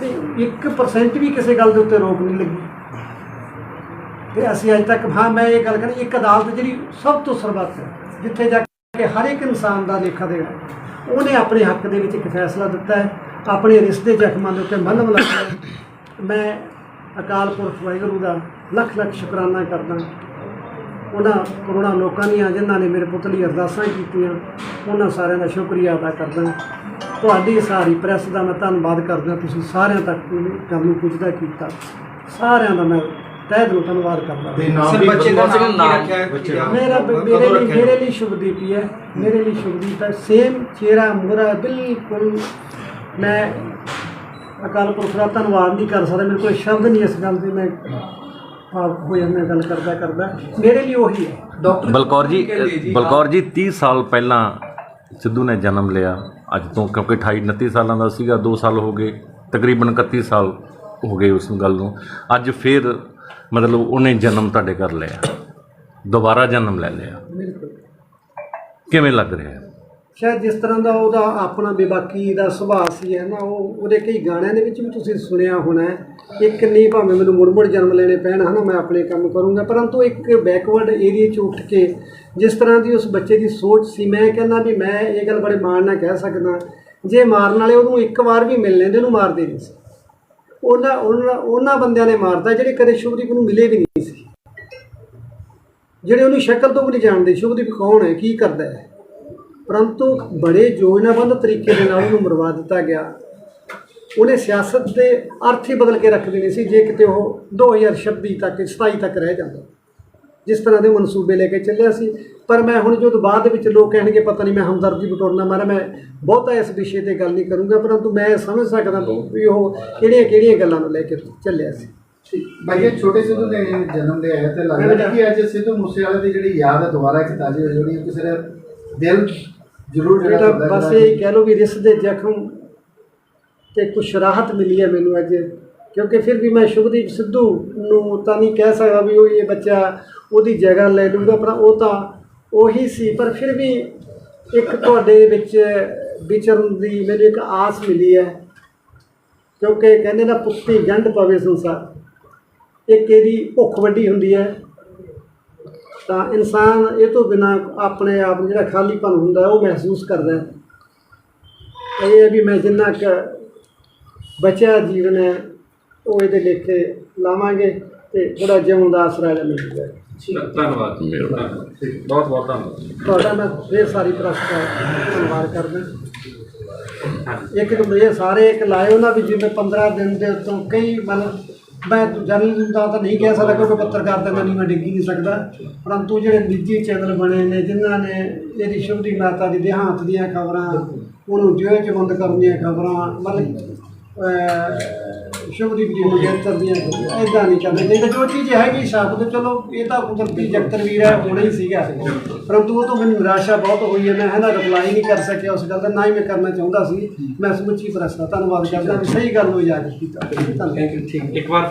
ਤੇ 1% ਵੀ ਕਿਸੇ ਗੱਲ ਦੇ ਉੱਤੇ ਰੋਕ ਨਹੀਂ ਲੱਗੀ। ਤੇ ਅਸੀਂ ਅੱਜ ਤੱਕ, ਹਾਂ, ਮੈਂ ਇਹ ਗੱਲ ਕਰਾਂ, ਇੱਕ ਅਦਾਲਤ ਜਿਹੜੀ ਸਭ ਤੋਂ ਸਰਬੱਤ ਹੈ, ਜਿੱਥੇ ਜਾ ਕੇ ਹਰ ਇੱਕ ਇਨਸਾਨ ਦਾ ਲੇਖਾ ਦੇਗਾ ਉਹਨੇ ਆਪਣੇ ਹੱਕ ਦੇ ਵਿੱਚ ਇੱਕ ਫੈਸਲਾ ਦਿੱਤਾ ਹੈ, ਆਪਣੇ ਰਿਸ਼ਤੇ ਜ਼ਖਮਾਂ ਦੇ ਉੱਤੇ ਮਲਮ ਲਾਇਆ ਮੈਂ ਅਕਾਲ ਪੁਰਖ ਵਾਹਿਗੁਰੂ ਦਾ ਲੱਖ ਲੱਖ ਸ਼ੁਕਰਾਨਾ ਕਰਦਾ ਉਹਨਾਂ ਕਰੋੜਾਂ ਲੋਕਾਂ ਦੀਆਂ ਜਿਨ੍ਹਾਂ ਨੇ ਮੇਰੇ ਪੁੱਤ ਲਈ ਅਰਦਾਸਾਂ ਕੀਤੀਆਂ ਉਹਨਾਂ ਸਾਰਿਆਂ ਦਾ ਸ਼ੁਕਰੀਆ ਅਦਾ ਕਰਦਾ ਤੁਹਾਡੀ ਸਾਰੀ ਪ੍ਰੈਸ ਦਾ ਮੈਂ ਧੰਨਵਾਦ ਕਰਦਾ ਤੁਸੀਂ ਸਾਰਿਆਂ ਤੱਕ ਗੱਲ ਨੂੰ ਪੁੱਜਦਾ ਕੀਤਾ। ਸਾਰਿਆਂ ਦਾ ਮੈਂ ਤਹਿ ਦਿਲੋਂ ਧੰਨਵਾਦ ਕਰਦਾ ਤੇ ਨਾਮ ਸਰ, ਵੀ ਬੱਚੇ ਦਾ ਬਦਲਵਾ ਨਾਮ ਕੀ ਰੱਖਿਆ ਹੈ? ਬੱਚੇ ਦਾ। ਮੇਰਾ ਮੇਰੇ ਲਈ? ਮੇਰੇ ਲਈ ਸ਼ੁਭਦੀਪ ਹੀ ਹੈ। ਮੇਰੇ ਲਈ ਸ਼ੁਭਦੀਪ ਹੈ। ਸੇਮ ਚਿਹਰਾ ਮੋਰਾ ਬਿਲਕੁਲ ਮੈਂ ਅਕਾਲ ਪੁਰਖ ਦਾ ਧੰਨਵਾਦ ਨਹੀਂ ਕਰ ਸਕਦਾ। ਮੇਰੇ ਕੋਲ ਸ਼ਬਦ ਨਹੀਂ ਇਸ ਗੱਲ ਦੇ। ਮੈਂ ਭਾਵ ਹੋ ਜਾਂਦਾ ਗੱਲ ਕਰਦਾ ਕਰਦਾ। ਮੇਰੇ ਲਈ ਉਹੀ ਹੈ ਡਾਕਟਰ ਬਲਕੌਰ ਜੀ ਬਲਕੌਰ ਜੀ 30 ਸਾਲ ਪਹਿਲਾਂ ਸਿੱਧੂ ਨੇ ਜਨਮ ਲਿਆ। ਅੱਜ ਤੋਂ ਕਿਉਂਕਿ 28 29 ਸਾਲਾਂ ਦਾ ਸੀਗਾ 2 ਸਾਲ ਹੋ ਗਏ। ਤਕਰੀਬਨ 31 ਸਾਲ ਹੋ ਗਏ ਉਸ ਗੱਲ ਨੂੰ। ਅੱਜ ਫਿਰ ਮਤਲਬ ਉਹਨੇ ਜਨਮ ਤੁਹਾਡੇ ਘਰ ਲਿਆ। ਦੁਬਾਰਾ ਜਨਮ ਲੈ ਲਿਆ। ਬਿਲਕੁਲ ਕਿਵੇਂ ਲੱਗ ਰਿਹਾ? ਹੈ ਸ਼ਾਇਦ ਜਿਸ ਤਰ੍ਹਾਂ ਦਾ ਉਹਦਾ ਆਪਣਾ ਬੇਬਾਕੀ ਦਾ ਸੁਭਾਅ ਸੀ, ਹੈ ਨਾ, ਉਹ ਉਹਦੇ ਕਈ ਗਾਣਿਆਂ ਦੇ ਵਿੱਚ ਵੀ ਤੁਸੀਂ ਸੁਣਿਆ ਹੋਣਾ ਇੱਕ ਨਹੀਂ ਭਾਵੇਂ ਮੈਨੂੰ ਮੁੜ ਮੁੜ ਜਨਮ ਲੈਣੇ ਪੈਣ ਹਨਾ ਮੈਂ ਆਪਣੇ ਕੰਮ ਕਰੂੰਗਾ, ਪਰੰਤੂ ਇੱਕ ਬੈਕਵਰਡ ਏਰੀਆ 'ਚ ਉੱਠ ਕੇ ਜਿਸ ਤਰ੍ਹਾਂ ਦੀ ਉਸ ਬੱਚੇ ਦੀ ਸੋਚ ਸੀ, ਮੈਂ ਕਹਿੰਦਾ ਵੀ ਮੈਂ ਇਹ ਗੱਲ ਬੜੇ ਮਾਣ ਨਾਲ ਕਹਿ ਸਕਦਾ, ਜੇ ਮਾਰਨ ਵਾਲੇ ਉਹਨੂੰ ਇੱਕ ਵਾਰ ਵੀ ਮਿਲ ਲੈਂਦੇ, ਉਹਨੂੰ ਮਾਰਦੇ ਨਹੀਂ ਸੀ। ਉਹਨਾਂ ਉਹਨਾਂ ਉਹਨਾਂ ਬੰਦਿਆਂ ਨੇ ਮਾਰਦਾ ਜਿਹੜੇ ਕਦੇ ਸ਼ੁਭਦੀਪ ਨੂੰ ਮਿਲੇ ਵੀ ਨਹੀਂ ਸੀ। ਜਿਹੜੇ ਉਹਨੂੰ ਸ਼ਕਲ ਤੋਂ ਵੀ ਨਹੀਂ ਜਾਣਦੇ, ਸ਼ੁਭਦੀਪ ਕੌਣ ਹੈ, ਕੀ ਕਰਦਾ ਹੈ? ਪਰੰਤੂ ਬੜੇ ਯੋਜਨਾਬੰਦ ਤਰੀਕੇ ਦੇ ਨਾਲ ਉਹਨੂੰ ਮਰਵਾ ਦਿੱਤਾ ਗਿਆ। ਉਹਨੇ ਸਿਆਸਤ ਦੇ ਅਰਥ ਹੀ ਬਦਲ ਕੇ ਰੱਖ ਦੇਣੇ ਸੀ, ਜੇ ਕਿਤੇ ਉਹ 2026 ਤੱਕ 27 ਤੱਕ ਰਹਿ ਜਾਂਦਾ। ਜਿਸ ਤਰ੍ਹਾਂ ਦੇ ਮਨਸੂਬੇ ਲੈ ਕੇ ਚੱਲਿਆ ਸੀ। ਪਰ ਮੈਂ ਹੁਣ ਜਦੋਂ ਬਾਅਦ ਦੇ ਵਿੱਚ ਲੋਕ ਕਹਿਣਗੇ, ਪਤਾ ਨਹੀਂ ਮੈਂ ਹਮਦਰਦੀ ਬਟੋਰਨਾ ਮਾਰਾ, ਮੈਂ ਬਹੁਤਾ ਇਸ ਵਿਸ਼ੇ ਤੇ ਗੱਲ ਨਹੀਂ ਕਰੂੰਗਾ। ਪਰੰਤੂ ਮੈਂ ਸਮਝ ਸਕਦਾ ਵੀ ਉਹ ਕਿਹੜੀਆਂ ਕਿਹੜੀਆਂ ਗੱਲਾਂ ਨੂੰ ਲੈ ਕੇ ਚੱਲਿਆ ਸੀ। ਬਾਈ, ਇਹ ਛੋਟੇ ਸਿੱਧੂ ਦੇ ਜਨਮ ਦੇ ਆਇਆ ਤੇ ਲੱਗਦਾ ਕਿ ਅੱਜ ਸਿੱਧੂ ਮੂਸੇਵਾਲੇ ਦੀ ਜਿਹੜੀ ਯਾਦ ਹੈ, ਦੁਬਾਰਾ ਇੱਕ ਤਾਜ਼ੀ ਹੋ ਜਾਣੀ ਹੈ। ਕਿਸੇ ਦਾ ਦਿਲ ਜ਼ਰੂਰ ਕਰਦਾ ਬਸ ਇਹ ਕਹਿ ਲਓ ਵੀ ਰਿਸ ਦੇ ਜ਼ਖਮ ਤੇ ਕੁਛ ਰਾਹਤ ਮਿਲੀ ਹੈ ਮੈਨੂੰ ਅੱਜ ਕਿਉਂਕਿ ਫਿਰ ਵੀ ਮੈਂ ਸ਼ੁਭਦੀਪ ਸਿੱਧੂ ਨੂੰ ਤਾਂ ਨਹੀਂ ਕਹਿ ਸਕਦਾ ਵੀ ਉਹ ਇਹ ਬੱਚਾ ਉਹਦੀ ਜਗ੍ਹਾ ਲੈ ਲੂਗਾ ਪਰ ਉਹ ਤਾਂ ਉਹੀ ਸੀ ਪਰ ਫਿਰ ਵੀ ਇੱਕ ਤੁਹਾਡੇ ਵਿੱਚ ਵਿਚਰਨ ਦੀ ਮੈਨੂੰ ਇੱਕ ਆਸ ਮਿਲੀ ਹੈ। ਕਿਉਂਕਿ ਕਹਿੰਦੇ ਨਾ ਪੁੱਤੀ ਗੰਢ ਪਵੇ ਸੰਸਾਰ ਇੱਕ ਇਹਦੀ ਭੁੱਖ ਵੱਡੀ ਹੁੰਦੀ ਹੈ। ਤਾਂ ਇਨਸਾਨ ਇਹ ਤੋਂ ਬਿਨਾ ਆਪਣੇ ਆਪ ਨੂੰ ਜਿਹੜਾ ਖਾਲੀਪਨ ਹੁੰਦਾ ਹੈ ਉਹ ਮਹਿਸੂਸ ਕਰਦਾ ਹੈ। ਇਹ ਵੀ ਮੈਂ ਜਿੰਨਾ ਕੁ ਬਚਿਆ ਜੀਵਨ ਹੈ ਉਹ ਇਹਦੇ ਲੇਖੇ ਲਾਵਾਂਗੇ ਤੇ ਥੋੜਾ ਜਿਉਣ ਦਾ ਆਸਰਾ ਜਿਹਾ ਮਿਲੂਗਾ ਧੰਨਵਾਦ ਬਹੁਤ ਬਹੁਤ ਧੰਨਵਾਦ। ਤੁਹਾਡਾ ਮੈਂ ਫੇਰ ਸਾਰੀ ਪ੍ਰੈਸ ਦਾ ਧੰਨਵਾਦ ਕਰਦਾ। ਇੱਕ ਇੱਕ ਇਹ ਸਾਰੇ ਇੱਕ ਲਾਏ ਉਹਨਾਂ ਵੀ ਜਿਵੇਂ 15 ਦਿਨ ਦੇ ਉੱਤੋਂ ਕਈ ਮਤਲਬ ਮੈਂ ਜਨਰਲ ਦਾ ਤਾਂ ਨਹੀਂ ਕਹਿ ਸਕਦਾ ਕਿਉਂਕਿ ਪੱਤਰਕਾਰ ਤਾਂ ਨਹੀਂ ਮੈਂ ਡਿੱਗੀ ਨਹੀਂ ਸਕਦਾ। ਪਰੰਤੂ ਜਿਹੜੇ ਨਿੱਜੀ ਚੈਨਲ ਬਣੇ ਨੇ ਜਿਨ੍ਹਾਂ ਨੇ ਇਹਦੀ ਸ਼ੁਭਦੀ ਮਾਤਾ ਦੀ ਦੇਹਾਂਤ ਦੀਆਂ ਖਬਰਾਂ ਉਹਨੂੰ ਜੇਲ੍ਹ ਚ ਬੰਦ ਕਰਨ ਦੀਆਂ ਖਬਰਾਂ ਮਤਲਬ ਅਹ, ਸ਼ੁਭਦੀਪ ਜੀ ਨੂੰ ਗ੍ਰਿਫਤਾਰ ਦੀਆਂ ਖਬਰਾਂ ਇਦਾਂ ਨਹੀਂ ਕਰਨਾ ਜੋ ਚੀਜ਼ ਹੈਗੀ ਸ਼ਬਦ ਚਲੋ ਇਹ ਤਾਂ ਕੁਦਰਤੀ ਜਗਤਰਵੀਰ ਹੈ ਹੋਣਾ ਹੀ ਸੀਗਾ। ਪਰੰਤੂ ਉਹ ਤੋਂ ਮੈਨੂੰ ਨਿਰਾਸ਼ਾ ਬਹੁਤ ਹੋਈ ਹੈ ਮੈਂ ਇਹਦਾ ਰਿਪਲਾਈ ਨਹੀਂ ਕਰ ਸਕਿਆ ਉਸ ਗੱਲ ਦਾ ਨਾ ਹੀ ਮੈਂ ਕਰਨਾ ਚਾਹੁੰਦਾ ਸੀ। ਮੈਂ ਸਮੁੱਚੀ ਪ੍ਰੈਸ ਦਾ ਧੰਨਵਾਦ ਕਰਦਾ ਵੀ ਸਹੀ ਗੱਲ ਨੂੰ ਯਾਦ ਕੀਤਾ। ਧੰਨਵਾਦ। ਇੱਕ ਵਾਰ